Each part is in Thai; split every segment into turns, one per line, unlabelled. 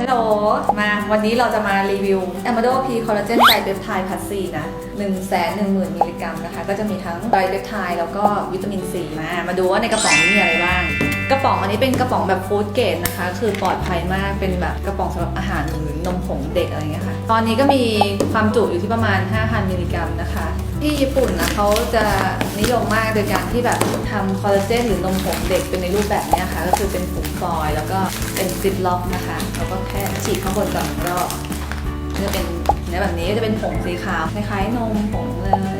ฮัลโหล มาวันนี้เราจะมารีวิว a m a d o P Collagen ไตรเปปไทด์พัสซีนะ1 1 0 0 0 0 มิลลิกรัมนะคะ ก็จะมีทั้งไตรเปปไทด์แล้วก็วิตามินซีมา มาดูว่าในกระป๋องนี้มีอะไรบ้าง ระป๋องอันนี้เป็นกระป๋องแบบฟู้ดเกรดนะคะ คือปลอดภัยมากเป็นแบบกระป๋องสำหรับอาหารหรือนมผงเด็กอะไรเงี้ยค่ะ ตอนนี้ก็มีความจุอยู่ที่ประมาณ 5,000มิลลิกรัมนะคะ ที่ญี่ปุ่นนะเขาจะนิยมมากโดยการที่แบบทำคอลลาเจนหรือนมผงเด็กเป็นในรูปแบบเนี้ยค่ะ ก็คือเป็นผงฟอยล์แล้วก็เป็นซิปล็อกนะคะ แล้วก็แค่ฉีดข้างบนก่อนหนึ่งรอบก็จะเป็นเนื้อแบบนี้ก็จะเป็นผงสีขาวคล้ายๆนมผงเลย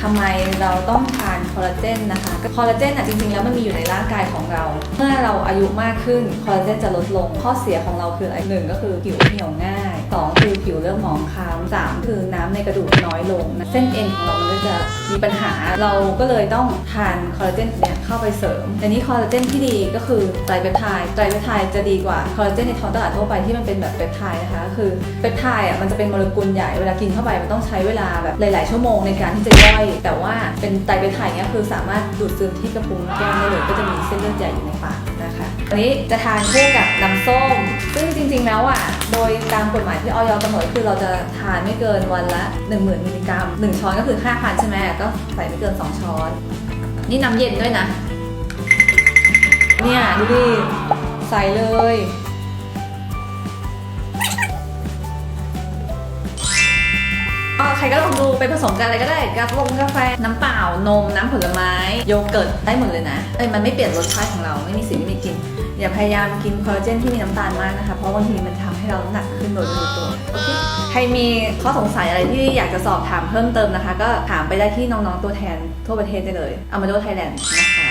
ทำไมเราต้องทานคอลลาเจนนะคะก็คอลลาเจนอะจริงๆแล้วมันมีอยู่ในร่างกายของเรา เมื่อเราอายุมากขึ้นคอลลาเจนจะลดลงข้อเสียของเราคืออะไรหนึ่งก็คือผิวเหี่ยวง่าย สองคือผิวเริ่มหมองคล้ำสามคือน้ำในกระดูกน้อยลงนะเส้นเอ็นของเรามันก็จะมีปัญหาเราก็เลยต้องทานคอลลาเจนเนี่ยเข้าไปเสริมแต่นี้คอลลาเจนที่ดีก็คือไตรเปปไทด์ไตรเปปไทด์จะดีกว่าคอลลาเจนในท้องตลาดทั่วไปที่มันเป็นแบบเปปไทด์นะคะคือเปปไทด์อะมันจะเป็นโมเลกุลใหญ่เวลากินเข้าไปมันต้องใช้เวลาแบบหลาย ๆ ชั่วโมงในการที่จะย่อย แต่ว่าเป็นไตรเปปไทด์เนี่ยคือสามารถดูดซึมที่กระพุ้งแก้มได้เลยก็จะมีเส้นเลือดใหญ่อยู่ในปากนะคะอันนี้จะทานคู่กับน้ำส้ม ซึ่งจริง ๆ แล้วอะ โดยตามกฎหมายที่ออยกำหนดคือเราจะทานไม่เกินวันละ 10,000มิลลิกรัมหนึ่งช้อนก็คือ 5,000 ใช่ไหมก็ใส่ไม่เกิน 2 ช้อน นี่น้ำเย็นด้วยนะ เนี่ยดูดิใส่เลย ใครก็ลองดูไปผสมกันอะไรก็ได้กาแฟกาแฟน้ำเปล่านมน้ำผลไม้ โยเกิร์ตได้หมดเลยนะเอ้ยมันไม่เปลี่ยนรสชาติของเราไม่มีสิ่งไม่มีกลิ่นอย่าพยายามกินคอลลาเจนที่มีน้ำตาลมากนะคะ เพราะบางทีมันทำให้เราน้ำหนักขึ้นโดยไม่รู้ตัวโอเคใครมีข้อสงสัยอะไรที่อยากจะสอบถามเพิ่มเติมนะคะ ก็ถามไปได้ที่น้องๆตัวแทนทั่วประเทศได้เลย Amado Thailand นะคะ